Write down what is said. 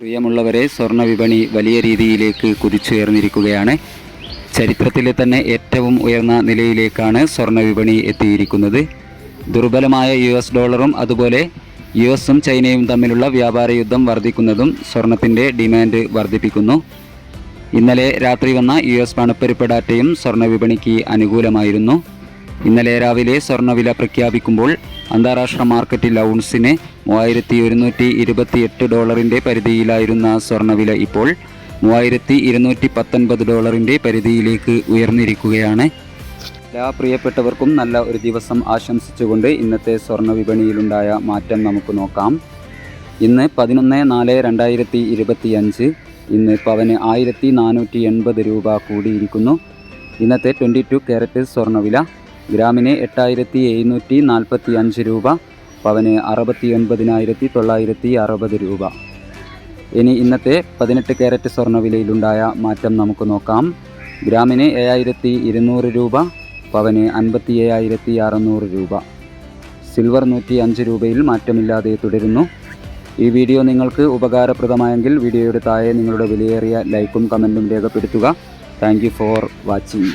പ്രിയമുള്ളവരെ സ്വർണ വിപണി വലിയ രീതിയിലേക്ക് കുതിച്ചുയർന്നിരിക്കുകയാണ്. ചരിത്രത്തിലെ തന്നെ ഏറ്റവും ഉയർന്ന നിലയിലേക്കാണ് സ്വർണ വിപണി എത്തിയിരിക്കുന്നത്. ദുർബലമായ യു എസ് ഡോളറും അതുപോലെ യു എസും ചൈനയും തമ്മിലുള്ള വ്യാപാര യുദ്ധം വർദ്ധിക്കുന്നതും സ്വർണത്തിന്റെ ഡിമാൻഡ് വർദ്ധിപ്പിക്കുന്നു. ഇന്നലെ രാത്രി വന്ന യു എസ് പണപ്പെരുപ്പ് ഡാറ്റയും സ്വർണ വിപണിക്ക് അനുകൂലമായിരുന്നു. ഇന്നലെ രാവിലെ സ്വർണവില പ്രഖ്യാപിക്കുമ്പോൾ അന്താരാഷ്ട്ര മാർക്കറ്റിൽ ഔൺസിന് മൂവായിരത്തി ഒരുന്നൂറ്റി ഇരുപത്തിയെട്ട് ഡോളറിന്റെ പരിധിയിലായിരുന്ന സ്വർണവില ഇപ്പോൾ മൂവായിരത്തി ഇരുന്നൂറ്റി പത്തൊൻപത് ഡോളറിന്റെ പരിധിയിലേക്ക് ഉയർന്നിരിക്കുകയാണ്. എല്ലാ പ്രിയപ്പെട്ടവർക്കും നല്ല ഒരു ദിവസം ആശംസിച്ചുകൊണ്ട് ഇന്നത്തെ സ്വർണ വിപണിയിലുണ്ടായ മാറ്റം നമുക്ക് നോക്കാം. ഇന്ന് പതിനൊന്ന് നാല് രണ്ടായിരത്തി ഇരുപത്തി അഞ്ച് ഇന്ന് പവന് ആയിരത്തി നാനൂറ്റി എൺപത് രൂപ കൂടിയിരിക്കുന്നു. ഇന്നത്തെ ട്വന്റി ടു ക്യാരറ്റ് സ്വർണവില ഗ്രാമിന് എട്ടായിരത്തി എഴുന്നൂറ്റി നാൽപ്പത്തി അഞ്ച് രൂപ പവന് അറുപത്തി ഒൻപതിനായിരത്തി തൊള്ളായിരത്തി അറുപത് രൂപ. ഇനി ഇന്നത്തെ പതിനെട്ട് ക്യാരറ്റ് സ്വർണവിലയിലുണ്ടായ മാറ്റം നമുക്ക് നോക്കാം. ഗ്രാമിന് ഏഴായിരത്തി ഇരുന്നൂറ് രൂപ പവന് അൻപത്തി ഏഴായിരത്തി അറുന്നൂറ് രൂപ. സിൽവർ നൂറ്റി അഞ്ച് രൂപയിൽ മാറ്റമില്ലാതെ തുടരുന്നു. ഈ വീഡിയോ നിങ്ങൾക്ക് ഉപകാരപ്രദമായെങ്കിൽ വീഡിയോയുടെ താഴെ നിങ്ങളുടെ വിലയേറിയ ലൈക്കും കമന്റും രേഖപ്പെടുത്തുക. Thank for watching.